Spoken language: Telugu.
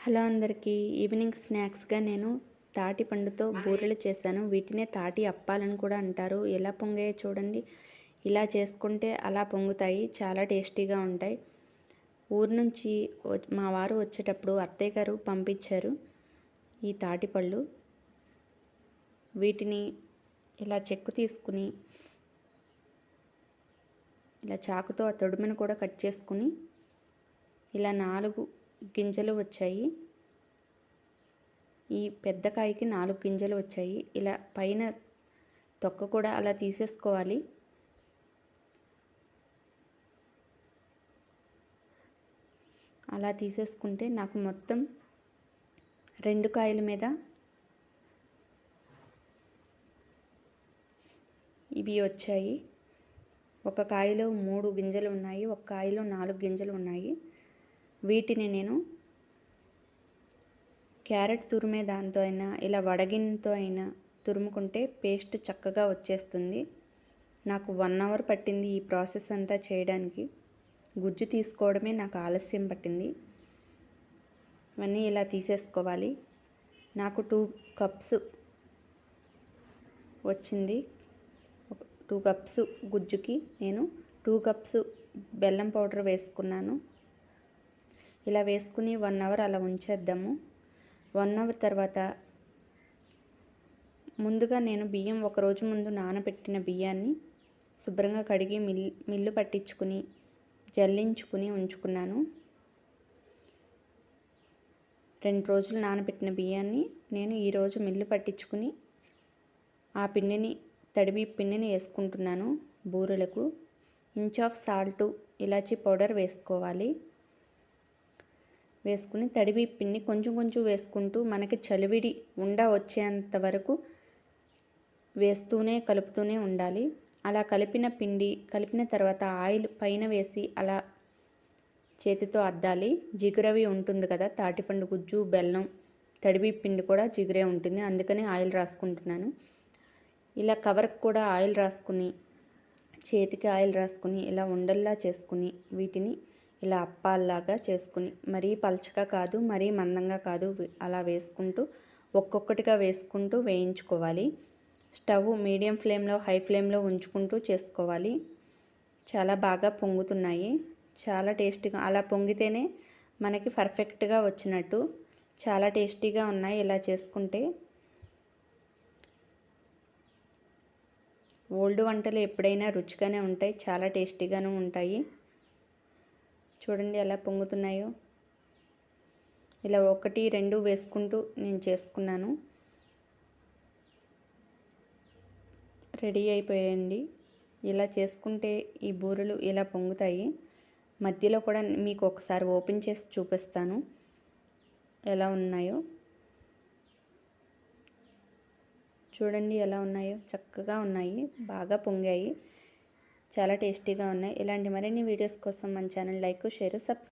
హలో అందరికీ ఈవినింగ్ స్నాక్స్గా నేను తాటి పండుతో బూరెలు చేశాను. వీటినే తాటి అప్పాలని కూడా అంటారు. ఎలా పొంగాయో చూడండి. ఇలా చేసుకుంటే అలా పొంగుతాయి. చాలా టేస్టీగా ఉంటాయి. ఊరు నుంచి మా వారు వచ్చేటప్పుడు అత్తయ్య గారు పంపించారు ఈ తాటిపళ్ళు వీటిని ఇలా చెక్కు తీసుకుని ఇలా చాకుతో ఆ తొడుమను కూడా కట్ చేసుకుని ఇలా నాలుగు గింజలు వచ్చాయి. ఈ పెద్ద కాయకి నాలుగు గింజలు వచ్చాయి. ఇలా పైన తొక్క కూడా అలా తీసేసుకోవాలి. అలా తీసేసుకుంటే నాకు మొత్తం రెండు కాయల మీద ఇవి వచ్చాయి. ఒక కాయలో మూడు గింజలు ఉన్నాయి. ఒక కాయలో నాలుగు గింజలు ఉన్నాయి. వీటిని నేను క్యారెట్ తురిమే దాంతో అయినా ఇలా వడగిన్తో అయినా తురుముకుంటే పేస్ట్ చక్కగా వచ్చేస్తుంది. నాకు వన్ అవర్ పట్టింది ఈ ప్రాసెస్ అంతా చేయడానికి. గుజ్జు తీసుకోవడమే నాకు ఆలస్యం పట్టింది. ఇవన్నీ ఇలా తీసేసుకోవాలి. నాకు టూ కప్స్ వచ్చింది. టూ కప్స్ గుజ్జుకి. నేను టూ కప్స్ బెల్లం పౌడర్ వేసుకున్నాను. ఇలా వేసుకుని వన్ అవర్ అలా ఉంచేద్దాము. వన్ అవర్ తర్వాత ముందుగా నేను బియ్యం ఒకరోజు ముందు నానబెట్టిన బియ్యాన్ని శుభ్రంగా కడిగి మిల్ మిల్లు పట్టించుకుని జల్లించుకుని ఉంచుకున్నాను. రెండు రోజులు నానబెట్టిన బియ్యాన్ని నేను ఈరోజు మిల్లు పట్టించుకుని ఆ పిండిని తడిబి పిండిని వేసుకుంటున్నాను బూరెలకు. ఇంచ్ ఆఫ్ సాల్టు ఇలాచీ పౌడర్ వేసుకోవాలి. వేసుకుని తడివి కొంచెం కొంచెం వేసుకుంటూ మనకి చలివిడి ఉండ వచ్చేంత వరకు వేస్తూనే కలుపుతూనే ఉండాలి. అలా కలిపిన పిండి కలిపిన తర్వాత ఆయిల్ పైన వేసి అలా చేతితో అద్దాలి. జిగురవి ఉంటుంది కదా తాటిపండు గుజ్జు బెల్లం తడిబి పిండి కూడా జిగురే ఉంటుంది. అందుకని ఆయిల్ రాసుకుంటున్నాను. ఇలా కవర్కి కూడా ఆయిల్ రాసుకుని చేతికి ఆయిల్ రాసుకుని ఇలా ఉండల్లా చేసుకుని వీటిని ఇలా అప్పాల్లాగా చేసుకుని మరీ పలచగా కాదు మరీ మందంగా కాదు అలా వేసుకుంటూ ఒక్కొక్కటిగా వేసుకుంటూ వేయించుకోవాలి. స్టవ్ మీడియం ఫ్లేమ్లో హై ఫ్లేమ్లో ఉంచుకుంటూ చేసుకోవాలి. చాలా బాగా పొంగుతున్నాయి. చాలా టేస్టీగా అలా పొంగితేనే మనకి పర్ఫెక్ట్గా వచ్చినట్టు. చాలా టేస్టీగా ఉన్నాయి ఇలా చేసుకుంటే. ఓల్డ్ వంటలు ఎప్పుడైనా రుచిగానే ఉంటాయి చాలా టేస్టీగాను ఉంటాయి. చూడండి ఎలా పొంగుతున్నాయో. ఇలా ఒకటి రెండు వేసుకుంటూ నేను చేసుకున్నాను. రెడీ అయిపోయాయండి ఇలా చేసుకుంటే ఈ బూరెలు ఇలా పొంగుతాయి. మధ్యలో కూడా మీకు ఒకసారి ఓపెన్ చేసి చూపిస్తాను. ఎలా ఉన్నాయో. చూడండి ఎలా ఉన్నాయో. చక్కగా ఉన్నాయి. బాగా పొంగాయి. చాలా టేస్టీగా ఉన్నాయి. ఇలాంటి మరిన్ని వీడియోస్ కోసం మన ఛానల్ లైక్ షేర్ సబ్స్క్రైబ్